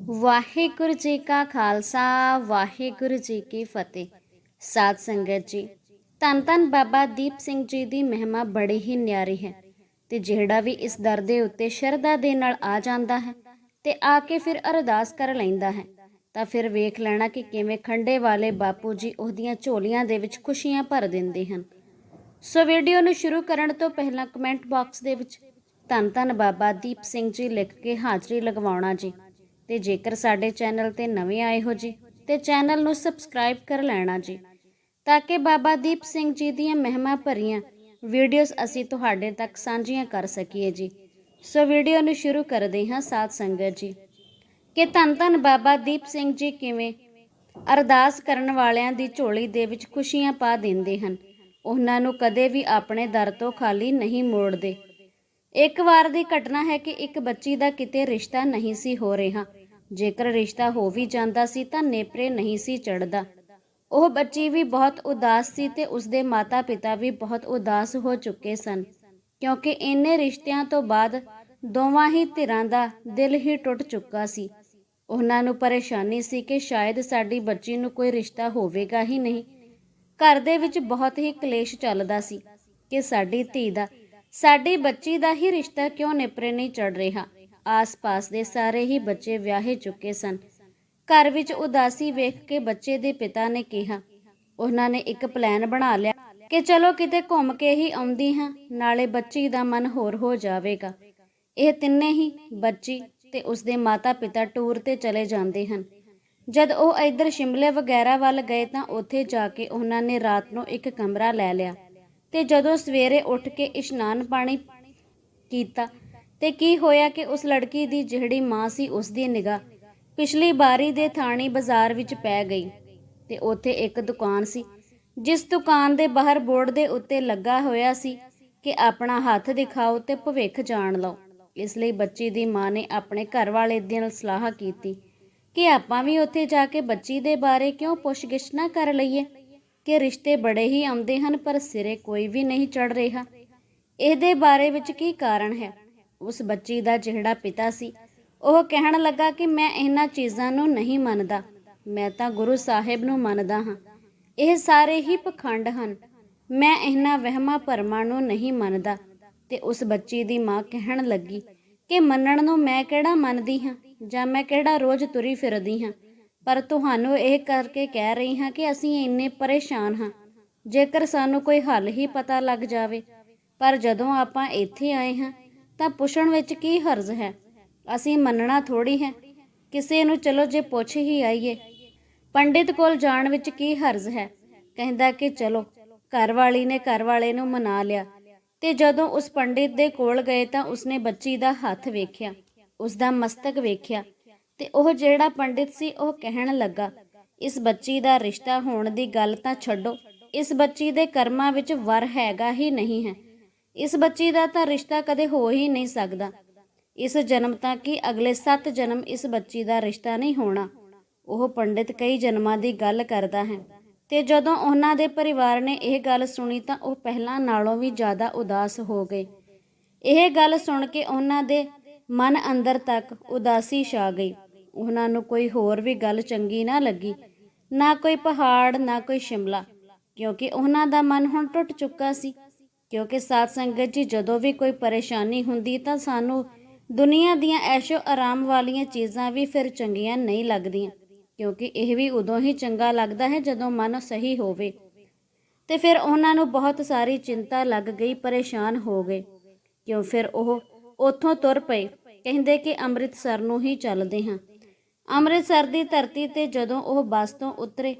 ਵਾਹਿਗੁਰੂ ਜੀ ਕਾ ਖਾਲਸਾ, ਵਾਹਿਗੁਰੂ ਜੀ ਕੀ ਫਤਿਹ। ਸਾਧ ਸੰਗਤ ਜੀ, ਧੰਨ ਧੰਨ ਬਾਬਾ ਦੀਪ ਸਿੰਘ ਜੀ ਦੀ ਮਹਿਮਾ ਬੜੀ ਹੀ ਨਿਆਰੀ ਹੈ ਤੇ ਜਿਹੜਾ ਵੀ ਇਸ ਦਰ ਦੇ ਉੱਤੇ ਸ਼ਰਧਾ ਦੇ ਨਾਲ ਆ ਜਾਂਦਾ ਹੈ ਤੇ ਆ ਕੇ ਫਿਰ ਅਰਦਾਸ ਕਰ ਲੈਂਦਾ ਹੈ, ਤਾਂ ਫਿਰ ਵੇਖ ਲੈਣਾ ਕਿ ਕਿਵੇਂ ਖੰਡੇ ਵਾਲੇ ਬਾਪੂ ਜੀ ਉਹਦੀਆਂ ਝੋਲੀਆਂ ਦੇ ਵਿੱਚ ਖੁਸ਼ੀਆਂ ਭਰ ਦਿੰਦੇ ਹਨ। ਸੋ ਵੀਡੀਓ ਨੂੰ ਸ਼ੁਰੂ ਕਰਨ ਤੋਂ ਪਹਿਲਾਂ ਕਮੈਂਟ ਬਾਕਸ ਦੇ ਵਿੱਚ ਧੰਨ ਧੰਨ ਬਾਬਾ ਦੀਪ ਸਿੰਘ ਜੀ ਲਿਖ ਕੇ ਹਾਜ਼ਰੀ ਲਗਵਾਉਣਾ ਜੀ। ਤੇ ਜੇਕਰ ਸਾਡੇ ਚੈਨਲ ਤੇ ਨਵੇਂ ਆਏ ਹੋ ਜੀ, ਤੇ ਚੈਨਲ ਨੂੰ ਸਬਸਕ੍ਰਾਈਬ ਕਰ ਲੈਣਾ ਜੀ, ਤਾਂ ਕਿ ਬਾਬਾ ਦੀਪ ਸਿੰਘ ਜੀ ਦੀਆਂ ਮਹਿਮਾ ਭਰੀਆਂ ਵੀਡੀਓਜ਼ ਅਸੀਂ ਤੁਹਾਡੇ ਤੱਕ ਸਾਂਝੀਆਂ ਕਰ ਸਕੀਏ ਜੀ। ਸੋ ਵੀਡੀਓ ਨੂੰ ਸ਼ੁਰੂ ਕਰਦੇ ਹਾਂ ਸਾਧ ਸੰਗਤ ਜੀ। ਕਿ ਧੰਨ ਧੰਨ ਬਾਬਾ ਦੀਪ ਸਿੰਘ ਜੀ ਕਿਵੇਂ ਅਰਦਾਸ ਕਰਨ ਵਾਲਿਆਂ ਦੀ ਝੋਲੀ ਦੇ ਵਿੱਚ ਖੁਸ਼ੀਆਂ ਪਾ ਦਿੰਦੇ ਹਨ। ਉਹਨਾਂ ਨੂੰ ਕਦੇ ਵੀ ਆਪਣੇ ਦਰ ਤੋਂ ਖਾਲੀ ਨਹੀਂ ਮੋੜਦੇ। ਇੱਕ ਵਾਰ ਦੀ ਘਟਨਾ ਹੈ ਕਿ ਇੱਕ ਬੱਚੀ ਦਾ ਕਿਤੇ ਰਿਸ਼ਤਾ ਨਹੀਂ ਸੀ ਹੋ ਰਿਹਾ। ਜੇਕਰ ਰਿਸ਼ਤਾ ਹੋ ਵੀ ਜਾਂਦਾ ਸੀ ਤਾਂ ਨੇਪਰੇ ਨਹੀਂ ਸੀ ਚੜਦਾ ਉਹ ਬੱਚੀ ਵੀ ਬਹੁਤ ਉਦਾਸ ਸੀ ਤੇ ਉਸਦੇ ਮਾਤਾ-ਪਿਤਾ ਵੀ ਬਹੁਤ ਉਦਾਸ ਹੋ ਚੁੱਕੇ ਸਨ, ਕਿਉਂਕਿ ਇੰਨੇ ਰਿਸ਼ਤਿਆਂ ਤੋਂ ਬਾਅਦ ਦੋਵਾਂ ਹੀ ਧਿਰਾਂ ਦਾ ਦਿਲ ਹੀ ਟੁੱਟ ਚੁੱਕਾ ਸੀ। ਉਹਨਾਂ ਨੂੰ ਪਰੇਸ਼ਾਨੀ ਸੀ ਕਿ ਸ਼ਾਇਦ ਸਾਡੀ ਬੱਚੀ ਨੂੰ ਕੋਈ ਰਿਸ਼ਤਾ ਹੋਵੇਗਾ ਹੀ ਨਹੀਂ। ਘਰ ਦੇ ਵਿੱਚ ਬਹੁਤ ਹੀ ਕਲੇਸ਼ ਚੱਲਦਾ ਸੀ ਕਿ ਸਾਡੀ ਧੀ ਦਾ, ਸਾਡੀ ਬੱਚੀ ਦਾ ਹੀ ਰਿਸ਼ਤਾ ਕਿਉਂ ਨਿਪਰੇ ਨਹੀਂ ਚੜ ਰਿਹਾ। ਆਸ-ਪਾਸ ਦੇ ਸਾਰੇ ਹੀ ਬੱਚੇ ਵਿਆਹੇ ਚੁੱਕੇ ਸਨ। ਘਰ ਵਿੱਚ ਉਦਾਸੀ ਵੇਖ ਕੇ ਬੱਚੇ ਦੇ ਪਿਤਾ ਨੇ ਕਿਹਾ, ਉਹਨਾਂ ਨੇ ਇੱਕ ਪਲਾਨ ਬਣਾ ਲਿਆ ਕਿ ਚਲੋ ਕਿਤੇ ਘੁੰਮ ਕੇ ਹੀ ਆਉਂਦੀ ਹਾਂ, ਨਾਲੇ ਬੱਚੀ ਦਾ ਮਨ ਹੋਰ ਹੋ ਜਾਵੇਗਾ। ਇਹ ਤਿੰਨੇ ਹੀ, ਬੱਚੀ ਤੇ ਉਸਦੇ ਮਾਤਾ-ਪਿਤਾ ਟੂਰ ਤੇ ਚਲੇ ਜਾਂਦੇ ਹਨ। ਜਦ ਉਹ ਇਧਰ ਸ਼ਿਮਲੇ ਵਗੈਰਾ ਵੱਲ ਗਏ ਤਾਂ ਉੱਥੇ ਜਾ ਕੇ ਉਹਨਾਂ ਨੇ ਰਾਤ ਨੂੰ ਇੱਕ ਕਮਰਾ ਲੈ ਲਿਆ ਤੇ ਜਦੋਂ ਸਵੇਰੇ ਉੱਠ ਕੇ ਇਸ਼ਨਾਨ ਪਾਣੀ ਕੀਤਾ ਤੇ ਕੀ ਹੋਇਆ ਕਿ ਉਸ ਲੜਕੀ ਦੀ ਜਿਹੜੀ ਮਾਂ ਸੀ, ਉਸ ਦੀ ਨਿਗਾਹ ਪਿਛਲੀ ਬਾਰੀ ਦੇ ਥਾਣੀ ਬਾਜ਼ਾਰ ਵਿੱਚ ਪੈ ਗਈ ਤੇ ਉੱਥੇ ਇੱਕ ਦੁਕਾਨ ਸੀ, ਜਿਸ ਦੁਕਾਨ ਦੇ ਬਾਹਰ ਬੋਰਡ ਦੇ ਉੱਤੇ ਲੱਗਾ ਹੋਇਆ ਸੀ ਕਿ ਆਪਣਾ ਹੱਥ ਦਿਖਾਓ ਤੇ ਭਵਿੱਖ ਜਾਣ ਲਓ। ਇਸ ਲਈ ਬੱਚੀ ਦੀ ਮਾਂ ਨੇ ਆਪਣੇ ਘਰ ਵਾਲੇ ਦੇ ਨਾਲ ਸਲਾਹ ਕੀਤੀ ਕਿ ਆਪਾਂ ਵੀ ਉੱਥੇ ਜਾ ਕੇ ਬੱਚੀ ਦੇ ਬਾਰੇ ਕਿਉਂ ਪੁੱਛਗਿੱਛ ਨਾ ਕਰ ਲਈਏ, ਕਿ ਰਿਸ਼ਤੇ ਬੜੇ ਹੀ ਆਉਂਦੇ ਹਨ ਪਰ ਸਿਰੇ ਕੋਈ ਵੀ ਨਹੀਂ ਚੜ ਰਿਹਾ। ਇਹਦੇ ਬਾਰੇ ਵਿੱਚ ਕੀ ਕਾਰਨ ਹੈ? ਉਸ ਬੱਚੀ ਦਾ ਜਿਹੜਾ ਪਿਤਾ ਸੀ, ਉਹ ਕਹਿਣ ਲੱਗਾ ਕਿ ਮੈਂ ਇਹਨਾਂ ਚੀਜ਼ਾਂ ਨੂੰ ਨਹੀਂ ਮੰਨਦਾ। ਮੈਂ ਤਾਂ ਗੁਰੂ ਸਾਹਿਬ ਨੂੰ ਮੰਨਦਾ ਹਾਂ। ਇਹ ਸਾਰੇ ਹੀ ਪਖੰਡ ਹਨ। ਮੈਂ ਇਹਨਾਂ ਵਹਿਮਾਂ ਭਰਮਾਂ ਨੂੰ ਨਹੀਂ ਮੰਨਦਾ। ਤੇ ਉਸ ਬੱਚੀ ਦੀ ਮਾਂ ਕਹਿਣ ਲੱਗੀ ਕਿ ਮੰਨਣ ਨੂੰ ਮੈਂ ਕਿਹੜਾ ਮੰਨਦੀ ਹਾਂ ਜਾਂ ਮੈਂ ਕਿਹੜਾ ਰੋਜ਼ ਤੁਰੀ ਫਿਰਦੀ ਹਾਂ? ਪਰ ਤੁਹਾਨੂੰ ਇਹ ਕਰਕੇ ਕਹਿ ਰਹੀ ਹਾਂ ਕਿ ਅਸੀਂ ਇੰਨੇ ਪਰੇਸ਼ਾਨ ਹਾਂ। ਜੇਕਰ ਸਾਨੂੰ ਕੋਈ ਹੱਲ ਹੀ ਪਤਾ ਲੱਗ ਜਾਵੇ। ਪਰ ਜਦੋਂ ਆਪਾਂ ਇੱਥੇ ਆਏ ਹਾਂ ਤਾਂ ਪੁੱਛਣ ਵਿੱਚ ਕੀ ਹਰਜ਼ ਹੈ? ਅਸੀਂ ਮੰਨਣਾ ਥੋੜੀ ਹੈ। ਕਿਸੇ ਨੂੰ ਚਲੋ ਜੇ ਪੁੱਛ ਹੀ ਆਈਏ। ਪੰਡਿਤ ਕੋਲ ਜਾਣ ਵਿੱਚ ਕੀ ਹਰਜ਼ ਹੈ? ਕਹਿੰਦਾ ਕਿ ਚਲੋ ਘਰ ਵਾਲੀ ਨੇ ਘਰ ਵਾਲੇ ਨੂੰ ਮਨਾ ਲਿਆ ਤੇ ਜਦੋਂ ਉਸ ਪੰਡਿਤ ਦੇ ਕੋਲ ਗਏ ਤਾਂ ਉਸਨੇ ਬੱਚੀ ਦਾ ਹੱਥ ਵੇਖਿਆ ਉਸ ਦਾ ਮਸਤਕ ਵੇਖਿਆ ਤੇ ਉਹ ਜਿਹੜਾ ਪੰਡਿਤ ਸੀ ਉਹ ਕਹਿਣ ਲੱਗਾ, ਇਸ ਬੱਚੀ ਦਾ ਰਿਸ਼ਤਾ ਹੋਣ ਦੀ ਗੱਲ ਤਾਂ ਛੱਡੋ, ਇਸ ਬੱਚੀ ਦੇ ਕਰਮਾਂ ਵਿੱਚ ਵਰ ਹੈਗਾ ਹੀ ਨਹੀਂ ਹੈ। ਇਸ ਬੱਚੀ ਦਾ ਤਾਂ ਰਿਸ਼ਤਾ ਕਦੇ ਹੋ ਹੀ ਨਹੀਂ ਸਕਦਾ। ਇਸ ਜਨਮ ਤਾਂ ਕਿ ਅਗਲੇ 7 ਜਨਮ ਇਸ ਬੱਚੀ ਦਾ ਰਿਸ਼ਤਾ ਨਹੀਂ ਹੋਣਾ। ਉਹ ਪੰਡਿਤ ਕਈ ਜਨਮਾਂ ਦੀ ਗੱਲ ਕਰਦਾ ਹੈ ਤੇ ਜਦੋਂ ਉਹਨਾਂ ਦੇ ਪਰਿਵਾਰ ਨੇ ਇਹ ਗੱਲ ਸੁਣੀ ਤਾਂ ਉਹ ਪਹਿਲਾਂ ਨਾਲੋਂ ਵੀ ਜ਼ਿਆਦਾ ਉਦਾਸ ਹੋ ਗਏ। ਇਹ ਗੱਲ ਸੁਣ ਕੇ ਉਹਨਾਂ ਦੇ ਮਨ ਅੰਦਰ ਤੱਕ ਉਦਾਸੀ ਛਾ ਗਈ। ਉਹਨਾਂ ਨੂੰ ਕੋਈ ਹੋਰ ਵੀ ਗੱਲ ਚੰਗੀ ਨਾ ਲੱਗੀ। ਨਾ ਕੋਈ ਪਹਾੜ, ਨਾ ਕੋਈ ਸ਼ਿਮਲਾ, ਕਿਉਂਕਿ ਉਹਨਾਂ ਦਾ ਮਨ ਹੁਣ ਟੁੱਟ ਚੁੱਕਾ ਸੀ। ਕਿਉਂਕਿ ਸਾਧ ਸੰਗਤ ਜੀ, ਜਦੋਂ ਵੀ ਕੋਈ ਪਰੇਸ਼ਾਨੀ ਹੁੰਦੀ ਤਾਂ ਸਾਨੂੰ ਦੁਨੀਆ ਦੀਆਂ ਐਸ਼ੋ ਆਰਾਮ ਵਾਲੀਆਂ ਚੀਜ਼ਾਂ ਵੀ ਫਿਰ ਚੰਗੀਆਂ ਨਹੀਂ ਲੱਗਦੀਆਂ। ਕਿਉਂਕਿ ਇਹ ਵੀ ਉਦੋਂ ਹੀ ਚੰਗਾ ਲੱਗਦਾ ਹੈ ਜਦੋਂ ਮਨ ਸਹੀ ਹੋਵੇ। ਤੇ ਫਿਰ ਉਹਨਾਂ ਨੂੰ ਬਹੁਤ ਸਾਰੀ ਚਿੰਤਾ ਲੱਗ ਗਈ, ਪਰੇਸ਼ਾਨ ਹੋ ਗਏ। ਕਿਉਂ ਫਿਰ ਉਹ ਉੱਥੋਂ ਤੁਰ ਪਏ। ਕਹਿੰਦੇ ਕਿ ਅੰਮ੍ਰਿਤਸਰ ਨੂੰ ਹੀ ਚੱਲਦੇ ਹਾਂ। ਅੰਮ੍ਰਿਤਸਰ ਦੀ ਧਰਤੀ ਤੇ ਜਦੋਂ ਉਹ ਬੱਸ ਤੋਂ ਉਤਰੇ,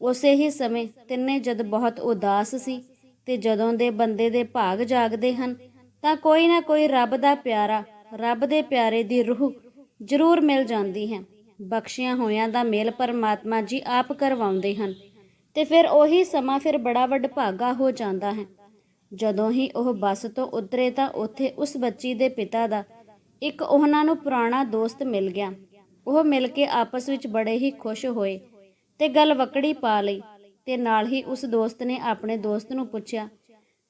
ਉਸੇ ਹੀ ਸਮੇਂ ਤਿੰਨੇ ਜਦ ਬਹੁਤ ਉਦਾਸ ਸੀ। ਤੇ ਜਦੋਂ ਦੇ ਬੰਦੇ ਦੇ ਭਾਗ ਜਾਗਦੇ ਹਨ, ਤਾਂ ਕੋਈ ਨਾ ਕੋਈ ਰੱਬ ਦਾ ਪਿਆਰਾ, ਰੱਬ ਦੇ ਪਿਆਰੇ ਦੀ ਰੂਹ ਜ਼ਰੂਰ ਮਿਲ ਜਾਂਦੀ ਹੈ। ਬਖਸ਼ਿਆ ਹੋਇਆਂ ਦਾ ਮੇਲ ਪਰਮਾਤਮਾ ਜੀ ਆਪ ਕਰਵਾਉਂਦੇ ਹਨ ਤੇ ਫਿਰ ਉਹੀ ਸਮਾਂ ਫਿਰ ਬੜਾ ਵਡਭਾਗਾ ਹੋ ਜਾਂਦਾ ਹੈ। ਜਦੋਂ ਹੀ ਉਹ ਬੱਸ ਤੋਂ ਉਤਰੇ ਤਾਂ ਉੱਥੇ ਉਸ ਬੱਚੀ ਦੇ ਪਿਤਾ ਦਾ ਇੱਕ ਉਹਨਾਂ ਨੂੰ ਪੁਰਾਣਾ ਦੋਸਤ ਮਿਲ ਗਿਆ। ਉਹ ਮਿਲ ਕੇ ਆਪਸ ਵਿੱਚ ਬੜੇ ਹੀ ਖੁਸ਼ ਹੋਏ ਤੇ ਗੱਲ ਵਕੜੀ ਪਾ ਲਈ ਤੇ ਨਾਲ ਹੀ ਉਸ ਦੋਸਤ ਨੇ ਆਪਣੇ ਦੋਸਤ ਨੂੰ ਪੁੱਛਿਆ,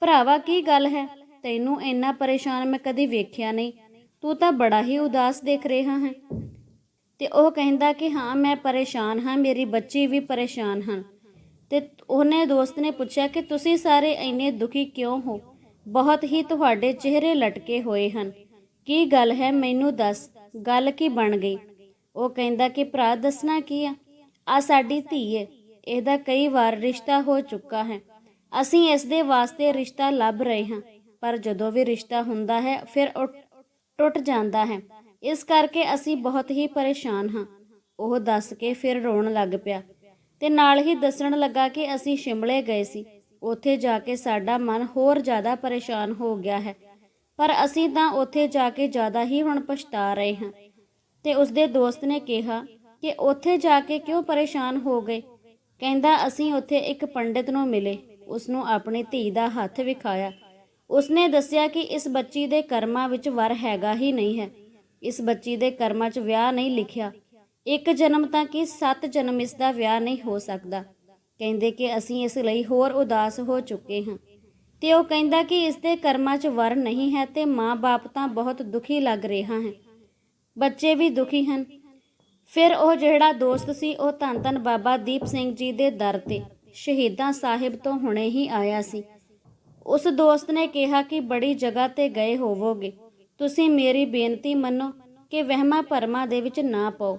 ਭਰਾਵਾ, ਕੀ ਗੱਲ ਹੈ? ਤੈਨੂੰ ਇੰਨਾ ਪਰੇਸ਼ਾਨ ਮੈਂ ਕਦੀ ਵੇਖਿਆ ਨਹੀਂ। ਤੂੰ ਤਾਂ ਬੜਾ ਹੀ ਉਦਾਸ ਦੇਖ ਰਿਹਾ ਹੈ। ਤੇ ਉਹ ਕਹਿੰਦਾ ਕਿ ਹਾਂ, ਮੈਂ ਪਰੇਸ਼ਾਨ ਹਾਂ, ਮੇਰੀ ਬੱਚੀ ਵੀ ਪਰੇਸ਼ਾਨ ਹਨ। ਤੇ ਉਹਨੇ ਦੋਸਤ ਨੇ ਪੁੱਛਿਆ ਕਿ ਤੁਸੀਂ ਸਾਰੇ ਇੰਨੇ ਦੁਖੀ ਕਿਉਂ ਹੋ? ਬਹੁਤ ਹੀ ਤੁਹਾਡੇ ਚਿਹਰੇ ਲਟਕੇ ਹੋਏ ਹਨ। ਕੀ ਗੱਲ ਹੈ? ਮੈਨੂੰ ਦੱਸ, ਗੱਲ ਕੀ ਬਣ ਗਈ? ਉਹ ਕਹਿੰਦਾ ਕਿ, ਭਰਾ, ਦੱਸਣਾ ਕੀ ਆ? ਆ ਸਾਡੀ ਧੀ ਏ। ਇਹਦਾ ਕਈ ਵਾਰ ਰਿਸ਼ਤਾ ਹੋ ਚੁੱਕਾ ਹੈ। ਅਸੀਂ ਇਸ ਦੇ ਵਾਸਤੇ ਰਿਸ਼ਤਾ ਲੱਭ ਰਹੇ ਹਾਂ, ਪਰ ਜਦੋਂ ਵੀ ਰਿਸ਼ਤਾ ਹੁੰਦਾ ਹੈ, ਫਿਰ ਉਹ ਟੁੱਟ ਜਾਂਦਾ ਹੈ। ਇਸ ਕਰਕੇ ਅਸੀਂ ਬਹੁਤ ਹੀ ਪਰੇਸ਼ਾਨ ਹਾਂ। ਉਹ ਦੱਸ ਕੇ ਫਿਰ ਰੋਣ ਲੱਗ ਪਿਆ ਤੇ ਨਾਲ ਹੀ ਦੱਸਣ ਲੱਗਾ ਕਿ ਅਸੀਂ ਸ਼ਿਮਲੇ ਗਏ ਸੀ। ਉੱਥੇ ਜਾ ਕੇ ਸਾਡਾ ਮਨ ਹੋਰ ਜ਼ਿਆਦਾ ਪਰੇਸ਼ਾਨ ਹੋ ਗਿਆ ਹੈ। ਪਰ ਅਸੀਂ ਤਾਂ ਉੱਥੇ ਜਾ ਕੇ ਜ਼ਿਆਦਾ ਹੀ ਹੁਣ ਪਛਤਾ ਰਹੇ ਹਾਂ। ਤੇ ਉਸਦੇ ਦੋਸਤ ਨੇ ਕਿਹਾ ਕਿ ਉੱਥੇ ਜਾ ਕੇ ਕਿਉਂ ਪਰੇਸ਼ਾਨ ਹੋ ਗਏ? ਕਹਿੰਦਾ, ਅਸੀਂ ਉੱਥੇ ਇੱਕ ਪੰਡਿਤ ਨੂੰ ਮਿਲੇ। ਉਸ ਨੂੰ ਆਪਣੀ ਧੀ ਦਾ ਹੱਥ ਵਿਖਾਇਆ। ਉਸਨੇ ਦੱਸਿਆ ਕਿ ਇਸ ਬੱਚੀ ਦੇ ਕਰਮਾਂ ਵਿੱਚ ਵਰ ਹੈਗਾ ਹੀ ਨਹੀਂ ਹੈ। ਇਸ ਬੱਚੀ ਦੇ ਕਰਮਾਂ 'ਚ ਵਿਆਹ ਨਹੀਂ ਲਿਖਿਆ। ਇੱਕ ਜਨਮ ਤਾਂ ਕਿ ਸੱਤ ਜਨਮ ਇਸ ਦਾ ਵਿਆਹ ਨਹੀਂ ਹੋ ਸਕਦਾ। ਕਹਿੰਦੇ ਕਿ ਅਸੀਂ ਇਸ ਲਈ ਹੋਰ ਉਦਾਸ ਹੋ ਚੁੱਕੇ ਹਾਂ। ਤੇ ਉਹ ਕਹਿੰਦਾ ਕਿ ਇਸ ਦੇ ਕਰਮਾਂ 'ਚ ਵਰ ਨਹੀਂ ਹੈ ਤੇ ਮਾਂ-ਬਾਪ ਤਾਂ ਬਹੁਤ ਦੁਖੀ ਲੱਗ ਰਿਹਾ ਹੈ ਬੱਚੇ ਵੀ ਦੁਖੀ ਹਨ। ਫਿਰ ਉਹ ਜਿਹੜਾ ਦੋਸਤ ਸੀ, ਉਹ ਧੰਨ ਧੰਨ ਬਾਬਾ ਦੀਪ ਸਿੰਘ ਜੀ ਦੇ ਦਰ ਤੇ ਸ਼ਹੀਦਾਂ ਸਾਹਿਬ ਤੋਂ ਹੁਣੇ ਹੀ ਆਇਆ ਸੀ। ਉਸ ਦੋਸਤ ਨੇ ਕਿਹਾ ਕਿ ਬੜੀ ਜਗ੍ਹਾ ਤੇ ਗਏ ਹੋਵੋਗੇ। ਤੁਸੀਂ ਮੇਰੀ ਬੇਨਤੀ ਮੰਨੋ ਕਿ ਵਹਿਮਾਂ ਭਰਮਾਂ ਦੇ ਵਿੱਚ ਨਾ ਪਾਓ।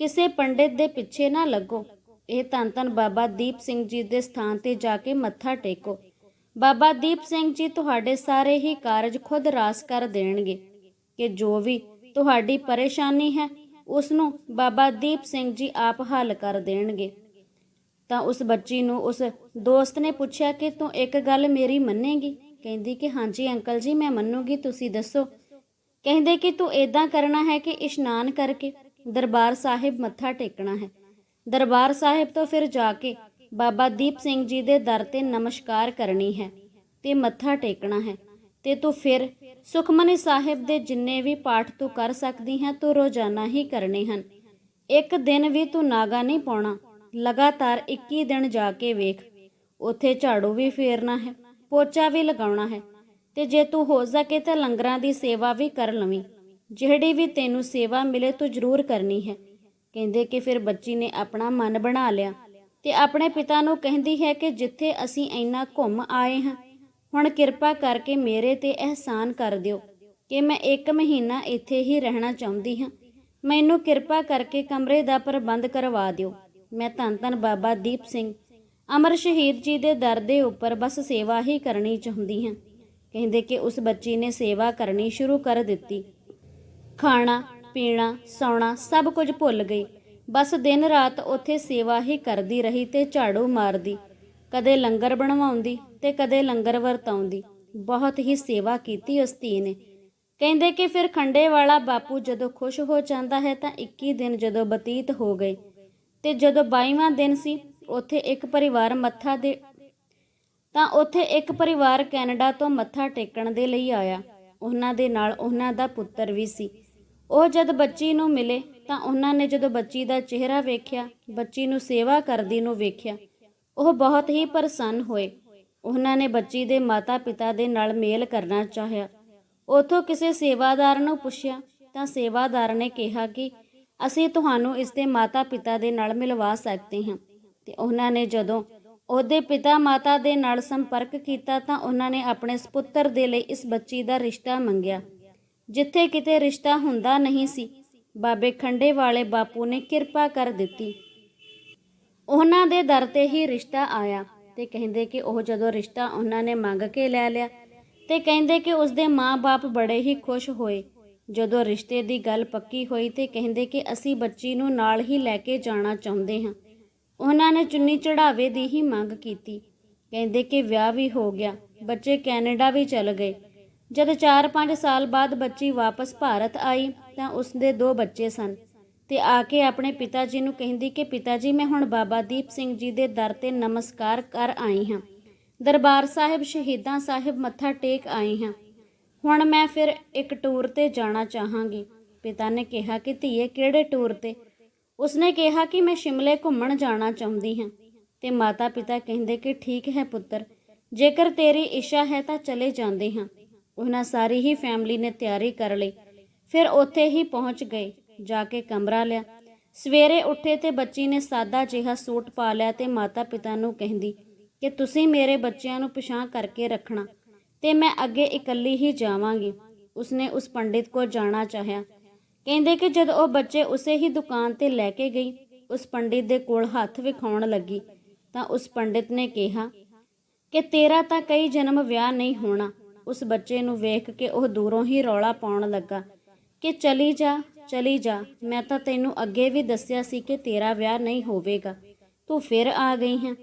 ਕਿਸੇ ਪੰਡਿਤ ਦੇ ਪਿੱਛੇ ਨਾ ਲੱਗੋ। ਇਹ ਧੰਨ ਧੰਨ ਬਾਬਾ ਦੀਪ ਸਿੰਘ ਜੀ ਦੇ ਸਥਾਨ ਤੇ ਜਾ ਕੇ ਮੱਥਾ ਟੇਕੋ। ਬਾਬਾ ਦੀਪ ਸਿੰਘ ਜੀ ਤੁਹਾਡੇ ਸਾਰੇ ਹੀ ਕਾਰਜ ਖੁਦ ਰਾਸ ਕਰ ਦੇਣਗੇ ਕਿ ਜੋ ਵੀ ਤੁਹਾਡੀ ਪਰੇਸ਼ਾਨੀ ਹੈ ਉਸ ਨੂੰ ਬਾਬਾ ਦੀਪ ਸਿੰਘ ਜੀ ਆਪ ਹੱਲ ਕਰ ਦੇਣਗੇ। ਤਾਂ ਉਸ ਬੱਚੀ ਨੂੰ ਉਸ ਦੋਸਤ ਨੇ ਪੁੱਛਿਆ ਕਿ ਤੂੰ ਇੱਕ ਗੱਲ ਮੇਰੀ ਮੰਨੇਗੀ? ਕਹਿੰਦੀ ਕਿ ਹਾਂਜੀ ਅੰਕਲ ਜੀ, ਮੈਂ ਮੰਨੂਗੀ, ਤੁਸੀਂ ਦੱਸੋ। ਕਹਿੰਦੇ ਕਿ ਤੂੰ ਇਦਾਂ ਕਰਨਾ ਹੈ ਕਿ ਇਸ਼ਨਾਨ ਕਰਕੇ ਦਰਬਾਰ ਸਾਹਿਬ ਮੱਥਾ ਟੇਕਣਾ ਹੈ। ਦਰਬਾਰ ਸਾਹਿਬ ਤੋਂ ਫਿਰ ਜਾ ਕੇ ਬਾਬਾ ਦੀਪ ਸਿੰਘ ਜੀ ਦੇ ਦਰ ਤੇ ਨਮਸਕਾਰ ਕਰਨੀ ਹੈ ਤੇ ਮੱਥਾ ਟੇਕਣਾ ਹੈ। ਤੇ ਤੂੰ ਫਿਰ ਸੁਖਮਨੀ ਸਾਹਿਬ ਦੇ ਜਿੰਨੇ ਵੀ ਪਾਠ ਤੂੰ ਕਰ ਸਕਦੀ ਹੈ, ਤੂੰ ਰੋਜ਼ਾਨਾ ਹੀ ਕਰਨੇ ਹਨ। ਇੱਕ ਦਿਨ ਵੀ ਤੂੰ ਨਾਗਾ ਨਹੀਂ ਪਾਉਣਾ, ਲਗਾਤਾਰ 21 ਦਿਨ ਜਾ ਕੇ ਵੇਖ। ਉੱਥੇ ਝਾੜੂ ਵੀ ਫੇਰਨਾ ਹੈ, ਪੋਚਾ ਵੀ ਲਗਾਉਣਾ ਹੈ, ਤੇ ਜੇ ਤੂੰ ਹੋ ਸਕੇ ਤਾਂ ਲੰਗਰਾਂ ਦੀ ਸੇਵਾ ਵੀ ਕਰ ਲਵੀਂ। ਜਿਹੜੀ ਵੀ ਤੈਨੂੰ ਸੇਵਾ ਮਿਲੇ ਤੂੰ ਜ਼ਰੂਰ ਕਰਨੀ ਹੈ। ਕਹਿੰਦੇ ਕਿ ਫਿਰ ਬੱਚੀ ਨੇ ਆਪਣਾ ਮਨ ਬਣਾ ਲਿਆ, ਤੇ ਆਪਣੇ ਪਿਤਾ ਨੂੰ ਕਹਿੰਦੀ ਹੈ ਕਿ ਜਿੱਥੇ ਅਸੀਂ ਇੰਨਾ ਘੁੰਮ ਆਏ ਹਾਂ ਹੁਣ ਕਿਰਪਾ ਕਰਕੇ ਮੇਰੇ ਤੇ ਅਹਿਸਾਨ ਕਰ ਦਿਓ ਕਿ ਮੈਂ ਇੱਕ ਮਹੀਨਾ ਇੱਥੇ ਹੀ ਰਹਿਣਾ ਚਾਹੁੰਦੀ ਹਾਂ। ਮੈਨੂੰ ਕਿਰਪਾ ਕਰਕੇ ਕਮਰੇ ਦਾ ਪ੍ਰਬੰਧ ਕਰਵਾ ਦਿਓ। ਮੈਂ ਧੰਨ ਧੰਨ ਬਾਬਾ ਦੀਪ ਸਿੰਘ। ਅਮਰ ਸ਼ਹੀਦ ਜੀ ਦੇ ਦਰ ਦੇ ਉੱਪਰ ਬਸ ਸੇਵਾ ਹੀ ਕਰਨੀ ਚਾਹੁੰਦੀ ਹਾਂ। ਕਹਿੰਦੇ ਕਿ ਉਸ ਬੱਚੀ ਨੇ ਸੇਵਾ ਕਰਨੀ ਸ਼ੁਰੂ ਕਰ ਦਿੱਤੀ। ਖਾਣਾ, ਪੀਣਾ, ਸੌਣਾ ਸਭ ਕੁਝ ਭੁੱਲ ਗਈ। ਬਸ ਦਿਨ ਰਾਤ ਉੱਥੇ ਸੇਵਾ ਹੀ ਕਰਦੀ ਰਹੀ ਤੇ ਝਾੜੂ ਮਾਰਦੀ। ਕਦੇ ਲੰਗਰ ਬਣਵਾਉਂਦੀ ਤੇ ਕਦੇ ਲੰਗਰ ਵਰਤਾਉਂਦੀ। ਬਹੁਤ ਹੀ ਸੇਵਾ ਕੀਤੀ ਉਸ ਧੀ ਨੇ। ਕਹਿੰਦੇ ਕਿ ਫਿਰ ਖੰਡੇ ਵਾਲਾ ਬਾਪੂ ਜਦੋਂ ਖੁਸ਼ ਹੋ ਜਾਂਦਾ ਹੈ ਤਾਂ 21 ਦਿਨ ਜਦੋਂ ਬਤੀਤ ਹੋ ਗਏ। ਤੇ ਜਦੋਂ 22ਵਾਂ ਦਿਨ ਸੀ, ਉੱਥੇ ਇੱਕ ਪਰਿਵਾਰ ਮੱਥਾ ਦੇ ਤਾਂ ਉੱਥੇ ਇੱਕ ਪਰਿਵਾਰ ਕੈਨੇਡਾ ਤੋਂ ਮੱਥਾ ਟੇਕਣ ਦੇ ਲਈ ਆਇਆ। ਉਹਨਾਂ ਦੇ ਨਾਲ ਉਹਨਾਂ ਦਾ ਪੁੱਤਰ ਵੀ ਸੀ। ਉਹ ਜਦ ਬੱਚੀ ਨੂੰ ਮਿਲੇ ਤਾਂ ਉਹਨਾਂ ਨੇ ਜਦੋਂ ਬੱਚੀ ਦਾ ਚਿਹਰਾ ਵੇਖਿਆ, ਬੱਚੀ ਨੂੰ ਸੇਵਾ ਕਰਦੀ ਨੂੰ ਵੇਖਿਆ, ਉਹ ਬਹੁਤ ਹੀ ਪ੍ਰਸੰਨ ਹੋਏ। ਉਹਨਾਂ ਨੇ ਬੱਚੀ ਦੇ ਮਾਤਾ-ਪਿਤਾ ਦੇ ਨਾਲ ਮੇਲ ਕਰਨਾ ਚਾਹਿਆ। ਉਥੋਂ ਕਿਸੇ ਸੇਵਾਦਾਰ ਨੂੰ ਪੁੱਛਿਆ, ਤਾਂ ਸੇਵਾਦਾਰ ਨੇ ਕਿਹਾ ਕਿ ਅਸੀਂ ਤੁਹਾਨੂੰ ਇਸ ਦੇ ਮਾਤਾ-ਪਿਤਾ ਦੇ ਨਾਲ ਮਿਲਵਾ ਸਕਦੇ ਹਾਂ। ਤੇ ਉਹਨਾਂ ਨੇ ਜਦੋਂ ਉਹਦੇ ਪਿਤਾ ਮਾਤਾ ਦੇ ਨਾਲ ਸੰਪਰਕ ਕੀਤਾ, ਤਾਂ ਉਹਨਾਂ ਨੇ ਆਪਣੇ ਸੁਪੁੱਤਰ ਦੇ ਲਈ ਇਸ ਬੱਚੀ ਦਾ ਰਿਸ਼ਤਾ ਮੰਗਿਆ, ਜਿੱਥੇ ਕਿਤੇ ਰਿਸ਼ਤਾ ਹੁੰਦਾ ਨਹੀਂ ਸੀ। ਬਾਬੇ ਖੰਡੇ ਵਾਲੇ ਬਾਪੂ ਨੇ ਕਿਰਪਾ ਕਰ ਦਿੱਤੀ। ਉਹਨਾਂ ਦੇ ਦਰ ਤੇ ਹੀ ਰਿਸ਼ਤਾ ਆਇਆ। ਤੇ ਕਹਿੰਦੇ ਕਿ ਉਹ ਜਦੋਂ ਰਿਸ਼ਤਾ ਉਹਨਾਂ ਨੇ ਮੰਗ ਕੇ ਲੈ ਲਿਆ ਤੇ ਕਹਿੰਦੇ ਕਿ ਉਸਦੇ ਮਾਂ-ਬਾਪ ਬੜੇ ਹੀ ਖੁਸ਼ ਹੋਏ। ਜਦੋਂ ਰਿਸ਼ਤੇ ਦੀ ਗੱਲ ਪੱਕੀ ਹੋਈ ਤੇ ਕਹਿੰਦੇ ਕਿ ਅਸੀਂ ਬੱਚੀ ਨੂੰ ਨਾਲ ਹੀ ਲੈ ਕੇ ਜਾਣਾ ਚਾਹੁੰਦੇ ਹਾਂ। ਉਹਨਾਂ ਨੇ ਚੁੰਨੀ ਚੜਾਵੇ ਦੀ ਹੀ ਮੰਗ ਕੀਤੀ। ਕਹਿੰਦੇ ਕਿ ਵਿਆਹ ਵੀ ਹੋ ਗਿਆ, ਬੱਚੇ ਕੈਨੇਡਾ ਵੀ ਚਲ ਗਏ। ਜਦ 4-5 ਸਾਲ ਬਾਅਦ ਬੱਚੀ ਵਾਪਸ ਭਾਰਤ ਆਈ ਤਾਂ ਉਸਦੇ ਦੋ ਬੱਚੇ ਸਨ। ਤੇ ਆ ਕੇ ਆਪਣੇ ਪਿਤਾ ਜੀ ਨੂੰ ਕਹਿੰਦੀ ਕਿ ਪਿਤਾ ਜੀ ਮੈਂ ਹੁਣ ਬਾਬਾ ਦੀਪ ਸਿੰਘ ਜੀ ਦੇ ਦਰ ਤੇ ਨਮਸਕਾਰ ਕਰ ਆਈ ਹਾਂ। ਦਰਬਾਰ ਸਾਹਿਬ ਸ਼ਹੀਦਾਂ ਸਾਹਿਬ ਮੱਥਾ ਟੇਕ ਆਈ ਹਾਂ। ਹੁਣ ਮੈਂ ਫਿਰ ਇੱਕ ਟੂਰ ਤੇ ਜਾਣਾ ਚਾਹਾਂਗੀ। ਪਿਤਾ ਨੇ ਕਿਹਾ ਕਿ ਧੀਏ, ਕਿਹੜੇ ਟੂਰ ਤੇ? ਉਸਨੇ ਕਿਹਾ ਕਿ ਮੈਂ ਸ਼ਿਮਲੇ ਘੁੰਮਣ ਜਾਣਾ ਚਾਹੁੰਦੀ ਹਾਂ। ਤੇ ਮਾਤਾ ਪਿਤਾ ਕਹਿੰਦੇ ਕਿ ਠੀਕ ਹੈ ਪੁੱਤਰ, ਜੇਕਰ ਤੇਰੀ ਇੱਛਾ ਹੈ ਤਾਂ ਚਲੇ ਜਾਂਦੇ ਹਾਂ। ਉਹਨਾਂ ਸਾਰੀ ਹੀ ਫੈਮਿਲੀ ਨੇ ਤਿਆਰੀ ਕਰ ਲਈ। ਫਿਰ ਉੱਥੇ ਹੀ ਪਹੁੰਚ ਗਏ। ਜਾ ਕੇ ਕਮਰਾ ਲਿਆ। ਸਵੇਰੇ ਉੱਠੇ ਤੇ ਬੱਚੀ ਨੇ ਸਾਦਾ ਜਿਹਾ ਸੂਟ ਪਾ ਲਿਆ ਤੇ ਮਾਤਾ ਪਿਤਾ ਨੂੰ ਕਹਿੰਦੀ ਕਿ ਤੁਸੀਂ ਮੇਰੇ ਬੱਚਿਆਂ ਨੂੰ ਪਛਾਣ ਕਰਕੇ ਰੱਖਣਾ ਤੇ ਮੈਂ ਅੱਗੇ ਇਕੱਲੀ ਹੀ ਜਾਵਾਂਗੀ। ਉਸਨੇ ਉਸ ਪੰਡਿਤ ਕੋਲ ਜਾਣਾ ਚਾਹਿਆ। ਕਹਿੰਦੇ ਕਿ ਜਦ ਉਹ ਬੱਚੇ ਉਸੇ ਹੀ ਦੁਕਾਨ ਤੇ ਲੈ ਕੇ ਗਈ, ਉਸ ਪੰਡਿਤ ਦੇ ਕੋਲ ਹੱਥ ਵਿਖਾਉਣ ਲੱਗੀ ਤਾਂ ਉਸ ਪੰਡਿਤ ਨੇ ਕਿਹਾ ਕਿ ਤੇਰਾ ਤਾਂ ਕਈ ਜਨਮ ਵਿਆਹ ਨਹੀਂ ਹੋਣਾ। ਉਸ ਬੱਚੇ ਨੂੰ ਵੇਖ ਕੇ ਉਹ ਦੂਰੋਂ ਹੀ ਰੌਲਾ ਪਾਉਣ ਲੱਗਾ ਕਿ ਚਲੀ ਜਾ। ਚਲੀ ਜਾ। ਮੈਂ ਤਾਂ ਤੈਨੂੰ ਅੱਗੇ ਵੀ ਦੱਸਿਆ ਸੀ ਕਿ ਤੇਰਾ ਵਿਆਹ ਨਹੀਂ ਹੋਵੇਗਾ। ਤੂੰ ਫਿਰ ਆ ਗਈ ਹੈ।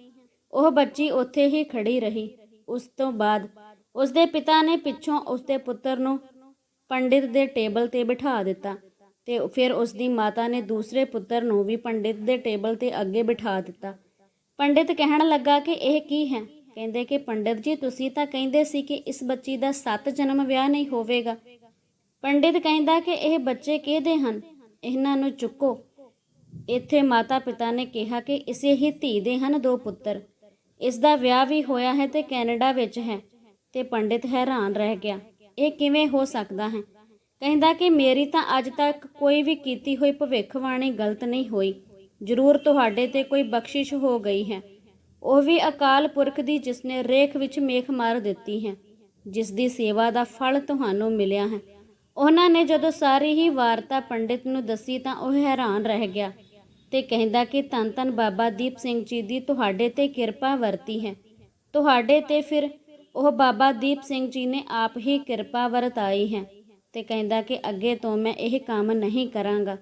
ਉਹ ਬੱਚੀ ਉੱਥੇ ਹੀ ਖੜੀ ਰਹੀ। ਉਸ ਤੋਂ ਬਾਅਦ ਉਸਦੇ ਪਿਤਾ ਨੇ ਪਿੱਛੋਂ ਉਸਦੇ ਪੁੱਤਰ ਨੂੰ ਪੰਡਿਤ ਦੇ ਟੇਬਲ ਤੇ ਬਿਠਾ ਦਿੱਤਾ ਤੇ ਫਿਰ ਉਸਦੀ ਮਾਤਾ ਨੇ ਦੂਸਰੇ ਪੁੱਤਰ ਨੂੰ ਵੀ ਪੰਡਿਤ ਦੇ ਟੇਬਲ ਤੇ ਅੱਗੇ ਬਿਠਾ ਦਿੱਤਾ। ਪੰਡਿਤ ਕਹਿਣ ਲੱਗਾ ਕਿ ਇਹ ਕੀ ਹੈ? ਕਹਿੰਦੇ ਕਿ ਪੰਡਿਤ ਜੀ, ਤੁਸੀਂ ਤਾਂ ਕਹਿੰਦੇ ਸੀ ਕਿ ਇਸ ਬੱਚੀ ਦਾ ਸੱਤ ਜਨਮ ਵਿਆਹ ਨਹੀਂ ਹੋਵੇਗਾ। ਪੰਡਿਤ ਕਹਿੰਦਾ ਕਿ ਇਹ ਬੱਚੇ ਕਿਹਦੇ ਹਨ? ਇਹਨਾਂ ਨੂੰ ਚੁੱਕੋ। ਇੱਥੇ ਮਾਤਾ ਪਿਤਾ ਨੇ ਕਿਹਾ ਕਿ ਇਸੇ ਹੀ ਧੀ ਦੇ ਹਨ ਦੋ ਪੁੱਤਰ। ਇਸ ਦਾ ਵਿਆਹ ਵੀ ਹੋਇਆ ਹੈ ਤੇ ਕੈਨੇਡਾ ਵਿੱਚ ਹੈ ਤੇ ਪੰਡਿਤ ਹੈਰਾਨ ਰਹਿ ਗਿਆ। ਇਹ ਕਿਵੇਂ ਹੋ ਸਕਦਾ ਹੈ? ਕਹਿੰਦਾ ਕਿ ਮੇਰੀ ਤਾਂ ਅੱਜ ਤੱਕ ਕੋਈ ਵੀ ਕੀਤੀ ਹੋਈ ਭਵਿੱਖਬਾਣੀ ਗਲਤ ਨਹੀਂ ਹੋਈ। ਜ਼ਰੂਰ ਤੁਹਾਡੇ ਤੇ ਕੋਈ ਬਖਸ਼ਿਸ਼ ਹੋ ਗਈ ਹੈ। ਉਹ ਵੀ ਅਕਾਲ ਪੁਰਖ ਦੀ ਜਿਸ ਨੇ ਰੇਖ ਵਿੱਚ ਮੇਖ ਮਾਰ ਦਿੱਤੀ ਹੈ ਜਿਸ ਦੀ ਸੇਵਾ ਦਾ ਫਲ ਤੁਹਾਨੂੰ ਮਿਲਿਆ ਹੈ। ਉਹਨਾਂ ਨੇ ਜਦੋਂ ਸਾਰੀ ਹੀ ਵਾਰਤਾ ਪੰਡਿਤ ਨੂੰ ਦੱਸੀ ਤਾਂ ਉਹ ਹੈਰਾਨ ਰਹਿ ਗਿਆ ਤੇ ਕਹਿੰਦਾ ਕਿ ਧੰਨ ਧੰਨ ਬਾਬਾ ਦੀਪ ਸਿੰਘ ਜੀ ਦੀ ਤੁਹਾਡੇ ਤੇ ਕਿਰਪਾ ਵਰਤੀ ਹੈ। ਤੁਹਾਡੇ ਤੇ ਫਿਰ ਉਹ ਬਾਬਾ ਦੀਪ ਸਿੰਘ ਜੀ ਨੇ ਆਪ ਹੀ ਕਿਰਪਾ ਵਰਤਾਈ ਹੈ ਤੇ ਕਹਿੰਦਾ ਕਿ ਅੱਗੇ ਤੋਂ ਮੈਂ ਇਹ ਕੰਮ ਨਹੀਂ ਕਰਾਂਗਾ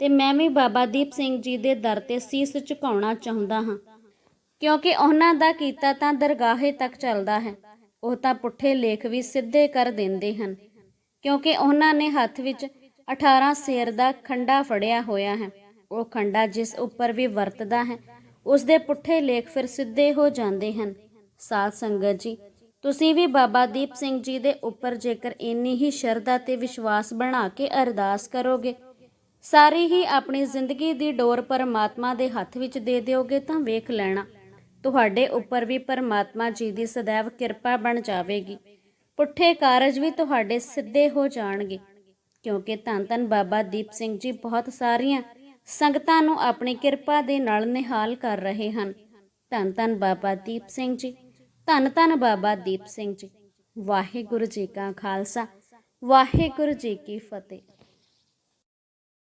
ਤੇ ਮੈਂ ਵੀ ਬਾਬਾ ਦੀਪ ਸਿੰਘ ਜੀ ਦੇ ਦਰ ਤੇ ਸੀਸ ਝੁਕਾਉਣਾ ਚਾਹੁੰਦਾ ਹਾਂ। ਕਿਉਂਕਿ ਉਹਨਾਂ ਦਾ ਕੀਤਾ ਤਾਂ ਦਰਗਾਹੇ ਤੱਕ ਚੱਲਦਾ ਹੈ, ਉਹ ਤਾਂ ਪੁੱਠੇ ਲੇਖ ਵੀ ਸਿੱਧੇ ਕਰ ਦਿੰਦੇ ਹਨ। ਕਿਉਂਕਿ ਉਹਨਾਂ ਨੇ ਹੱਥ ਵਿੱਚ 18 ਸੇਰ ਦਾ ਖੰਡਾ ਫੜਿਆ ਹੋਇਆ ਹੈ। ਉਹ ਖੰਡਾ ਜਿਸ ਉੱਪਰ ਵੀ ਵਰਤਦਾ ਹੈ, ਉਸ ਦੇ ਪੁੱਠੇ ਲੇਖ ਫਿਰ ਸਿੱਧੇ ਹੋ ਜਾਂਦੇ ਹਨ। ਸਾਧ ਸੰਗਤ ਜੀ, ਤੁਸੀਂ ਵੀ ਬਾਬਾ ਦੀਪ ਸਿੰਘ ਜੀ ਦੇ ਉੱਪਰ ਜੇਕਰ ਇੰਨੀ ਹੀ ਸ਼ਰਧਾ ਤੇ ਵਿਸ਼ਵਾਸ ਬਣਾ ਕੇ ਅਰਦਾਸ ਕਰੋਗੇ, ਸਾਰੀ ਹੀ ਆਪਣੀ ਜ਼ਿੰਦਗੀ ਦੀ ਡੋਰ ਪਰਮਾਤਮਾ ਦੇ ਹੱਥ ਵਿੱਚ ਦੇ ਦਿਓਗੇ ਤਾਂ ਵੇਖ ਲੈਣਾ। ਤੁਹਾਡੇ ਉੱਪਰ ਵੀ ਪਰਮਾਤਮਾ ਜੀ ਦੀ ਸदैव ਕਿਰਪਾ ਬਣ ਜਾਵੇਗੀ। ਪੁੱਠੇ ਕਾਰਜ ਵੀ ਤੁਹਾਡੇ ਸਿੱਧੇ ਹੋ ਜਾਣਗੇ। ਕਿਉਂਕਿ ਧੰਨ ਧੰਨ ਬਾਬਾ ਦੀਪ ਸਿੰਘ ਜੀ ਬਹੁਤ ਸਾਰੀਆਂ ਸੰਗਤਾਂ ਨੂੰ ਆਪਣੀ ਕਿਰਪਾ ਦੇ ਨਾਲ ਨਿਹਾਲ ਕਰ ਰਹੇ ਹਨ। ਧੰਨ ਧੰਨ ਬਾਬਾ ਦੀਪ ਸਿੰਘ ਜੀ, ਧੰਨ ਧੰਨ ਬਾਬਾ ਦੀਪ ਸਿੰਘ ਜੀ। ਵਾਹਿਗੁਰੂ ਜੀ ਕਾ ਖਾਲਸਾ, ਵਾਹਿਗੁਰੂ ਜੀ ਕੀ ਫਤਿਹ।